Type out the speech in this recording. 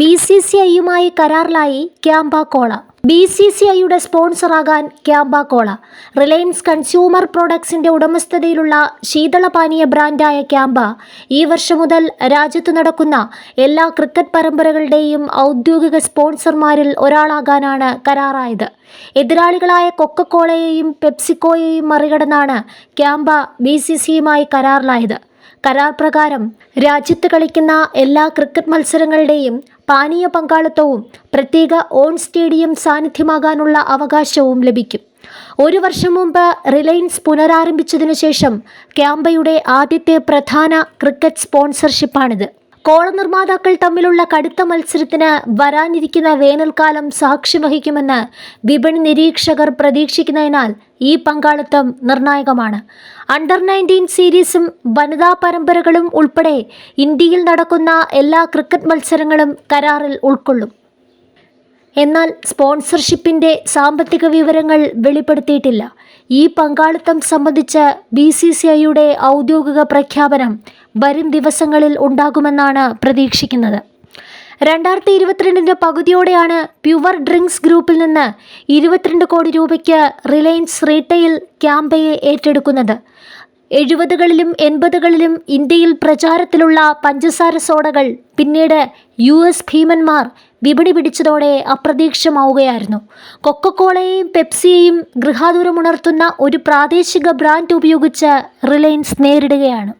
B C C ഐയുമായി കരാറിലായി Campa Cola B C C ഐയുടെ സ്പോൺസറാകാൻ ക്യാമ്പ കോള റിലയൻസ് കൺസ്യൂമർ പ്രോഡക്ട്സിന്റെ ഉടമസ്ഥതയിലുള്ള ശീതളപാനീയ ബ്രാൻഡായ ക്യാമ്പ ഈ വർഷം മുതൽ രാജ്യത്ത് നടക്കുന്ന എല്ലാ ക്രിക്കറ്റ് പരമ്പരകളുടെയും ഔദ്യോഗിക സ്പോൺസർമാരിൽ ഒരാളാകാനാണ് കരാറായത്. എതിരാളികളായ കൊക്കക്കോളയെയും പെപ്സിക്കോയെയും മറികടന്നാണ് ക്യാമ്പ ബി സി സിയുമായി കരാറിലായത്. കരാർ പ്രകാരം രാജ്യത്ത് കളിക്കുന്ന എല്ലാ ക്രിക്കറ്റ് മത്സരങ്ങളുടെയും പാനീയ പങ്കാളിത്തവും പ്രത്യേക ഓൺ സ്റ്റേഡിയം സാന്നിധ്യമാകാനുള്ള അവകാശവും ലഭിക്കും. ഒരു വർഷം മുമ്പ് റിലയൻസ് പുനരാരംഭിച്ചതിനു ശേഷം ക്യാമ്പയുടെ ആദ്യത്തെ പ്രധാന ക്രിക്കറ്റ് സ്പോൺസർഷിപ്പാണിത്. കോള നിർമ്മാതാക്കൾ തമ്മിലുള്ള കടുത്ത മത്സരത്തിന് വരാനിരിക്കുന്ന വേനൽക്കാലം സാക്ഷി വഹിക്കുമെന്ന് വിപണി നിരീക്ഷകർ പ്രതീക്ഷിക്കുന്നതിനാൽ ഈ പങ്കാളിത്തം നിർണായകമാണ്. അണ്ടർ നയന്റീൻ സീരീസും വനിതാ പരമ്പരകളും ഉൾപ്പെടെ ഇന്ത്യയിൽ നടക്കുന്ന എല്ലാ ക്രിക്കറ്റ് മത്സരങ്ങളും കരാറിൽ ഉൾക്കൊള്ളും. എന്നാൽ സ്പോൺസർഷിപ്പിന്റെ സാമ്പത്തിക വിവരങ്ങൾ വെളിപ്പെടുത്തിയിട്ടില്ല. ഈ പങ്കാളിത്തം സംബന്ധിച്ച ബി സി സി ഐയുടെ ഔദ്യോഗിക പ്രഖ്യാപനം വരും ദിവസങ്ങളിൽ ഉണ്ടാകുമെന്നാണ് പ്രതീക്ഷിക്കുന്നത്. രണ്ടായിരത്തി ഇരുപത്തിരണ്ടിന്റെ പകുതിയോടെയാണ് പ്യുവർ ഡ്രിങ്ക്സ് ഗ്രൂപ്പിൽ നിന്ന് ഇരുപത്തിരണ്ട് കോടി രൂപയ്ക്ക് റിലയൻസ് റീറ്റെയിൽ ക്യാമ്പയെ ഏറ്റെടുക്കുന്നത്. എഴുപതുകളിലും എൺപതുകളിലും ഇന്ത്യയിൽ പ്രചാരത്തിലുള്ള പഞ്ചസാര സോഡകൾ പിന്നീട് യു എസ് ഭീമന്മാർ വിപണി പിടിച്ചതോടെ അപ്രതീക്ഷമാവുകയായിരുന്നു കൊക്കക്കോളയെയും പെപ്സിയെയും ഗൃഹാതുരമുണർത്തുന്ന ഒരു പ്രാദേശിക ബ്രാൻഡ് ഉപയോഗിച്ച് റിലയൻസ് നേരിടുകയാണ്.